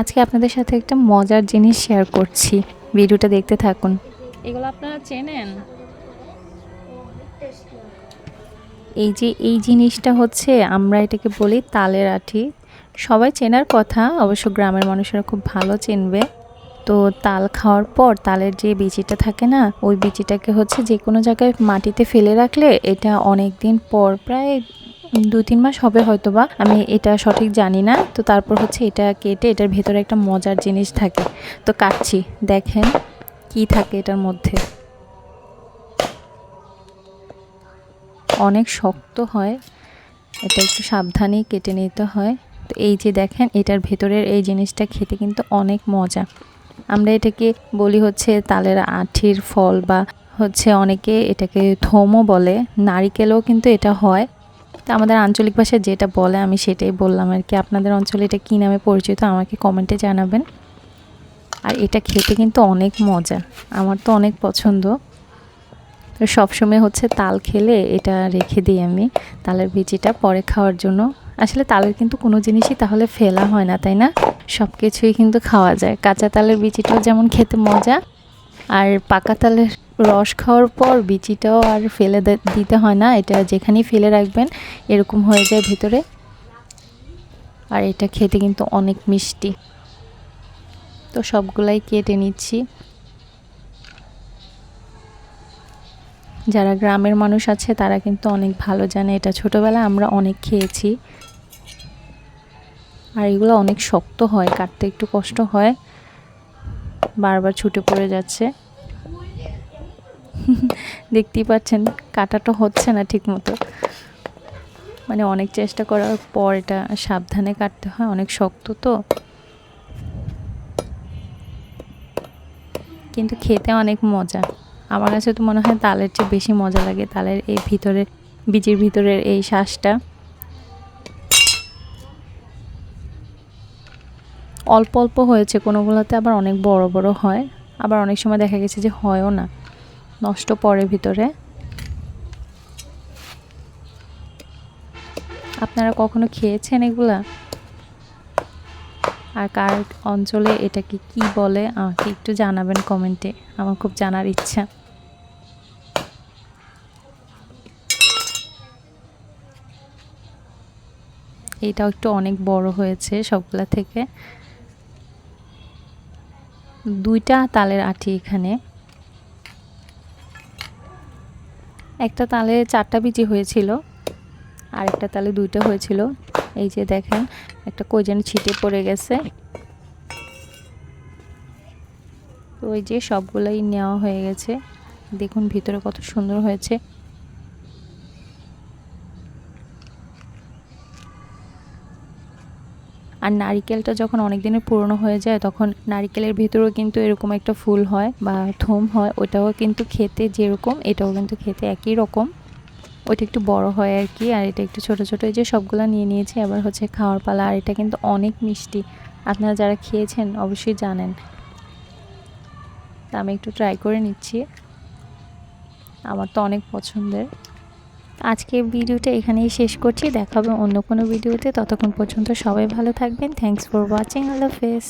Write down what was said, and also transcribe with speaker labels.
Speaker 1: আজকে আপনাদের সাথে একটা মজার জিনিস শেয়ার করছি। ভিডিওটা দেখতে থাকুন। এগুলো আপনারা চেনেন? এই যে এই জিনিসটা হচ্ছে আমরা এটাকে বলি তালের আঠি সবাই চেনার কথা অবশ্য গ্রামের মানুষেরা খুব ভালো চিনবে। তো তাল খাওয়ার পর তালের যে বিচিটা থাকে না ওই বিচিটাকে হচ্ছে যে কোনো জায়গায় মাটিতে ফেলে রাখলে এটা অনেক দিন পর প্রায় দুই তিন মাস হবে হয়তো বা আমি এটা সঠিক জানি না। তো তারপর হচ্ছে এটা কেটে, এটার ভেতরে একটা মজার জিনিস থাকে। তো কাটছি, দেখেন কি থাকে এটার মধ্যে। অনেক শক্ত হয়, এটা একটু সাবধানেই কেটে নিতে হয়। তো এই যে দেখেন, এটার ভেতরের এই জিনিসটা খেতে কিন্তু অনেক মজা। আমরা এটাকে বলি হচ্ছে তালের আঠির ফল বা হচ্ছে অনেকে এটাকে থমও বলে, নারিকেলও কিন্তু এটা হয়। তা আমাদের আঞ্চলিক ভাষায় যেটা বলে আমি সেটাই বললাম আর কি। আপনাদের অঞ্চলে এটা কী নামে পরিচিত আমাকে কমেন্টে জানাবেন। আর এটা খেতে কিন্তু অনেক মজা, আমার তো অনেক পছন্দ। তো সবসময় হচ্ছে তাল খেলে এটা রেখে দিই আমি, তালের বিচিটা পরে খাওয়ার জন্য। আসলে তালের কিন্তু কোনো জিনিসই তাহলে ফেলা হয় না, তাই না? সব কিছুই কিন্তু খাওয়া যায়। কাঁচা তালের বিচিটাও যেমন খেতে মজা, আর পাকা তালের রস খাওয়ার পর বিচিটাও আর ফেলে দিতে হয় না, এটা যেখানেই ফেলে রাখবেন, এরকম হয়ে যায় ভেতরে। আর এটা খেতে কিন্তু অনেক মিষ্টি। তো সবগুলাই কেটে নিচ্ছি। যারা গ্রামের মানুষ আছে, তারা কিন্তু অনেক ভালো জানে। এটা ছোটোবেলায় আমরা অনেক খেয়েছি। আর এগুলো অনেক শক্ত হয়, কাটতে একটু কষ্ট হয়। বারবার ছুটে পড়ে যাচ্ছে। দেখতেই পাচ্ছেন, কাটাটা হচ্ছে না ঠিক মতো মানে অনেক চেষ্টা করার পর এটা সাবধানে কাটতে হয়, অনেক শক্ত তো। কিন্তু খেতে অনেক মজা। আমার কাছে তো মনে হয় তালের চেয়ে বেশি মজা লাগে, তালের এই ভিতরের, বীজের ভিতরের এই শ্বাসটা। অল্প অল্প হয়েছে, কোনোগুলোতে আবার অনেক বড় বড় হয়। আবার অনেক সময় দেখা গেছে যে হয়ও না। নষ্ট পড়ে ভিতরে। আপনারা কখনো খেয়েছেন এগুলা? আর কার অঞ্চলে এটাকে কি বলে, আমাকে একটু জানাবেন কমেন্টে। আমার খুব জানার ইচ্ছা। এটাও একটু অনেক বড় হয়েছে সবগুলা থেকে। দুইটা তালের আটি এখানে। একটা তালে চারটা বিজি হয়েছিল, আর একটা তালে দুইটা হয়েছিল। এই যে দেখেন, একটা কোজেন ছিটে পড়ে গেছে। তো ওই যে সবগুলোই নেওয়া হয়ে গেছে। দেখুন ভিতরে কত সুন্দর হয়েছে। আর নারিকেলটা যখন অনেক দিনের পুরনো হয়ে যায়, তখন নারিকেলের ভেতরেও কিন্তু এরকম একটা ফুল হয় বা থোম হয়, ওটাও কিন্তু খেতে যেরকম, এটাও কিন্তু খেতে একই রকম। ওইটা একটু বড় হয় আর কি, আর এটা একটু ছোট ছোট, এই যে সবগুলো নিয়ে নিয়েছি আবার হচ্ছে খাওয়ার পালা, আর এটা কিন্তু অনেক মিষ্টি। আপনারা যারা খেয়েছেন অবশ্যই জানেন। তা আমি একটু ট্রাই করে নিচ্ছি। আমার তো অনেক পছন্দের। আজকের ভিডিওটা এখানেই শেষ করছি। দেখা হবে অন্য কোনো ভিডিওতে। ততক্ষণ পর্যন্ত সবাই ভালো থাকবেন। থ্যাংকস ফর ওয়াচিং আল্লাহ হাফেজ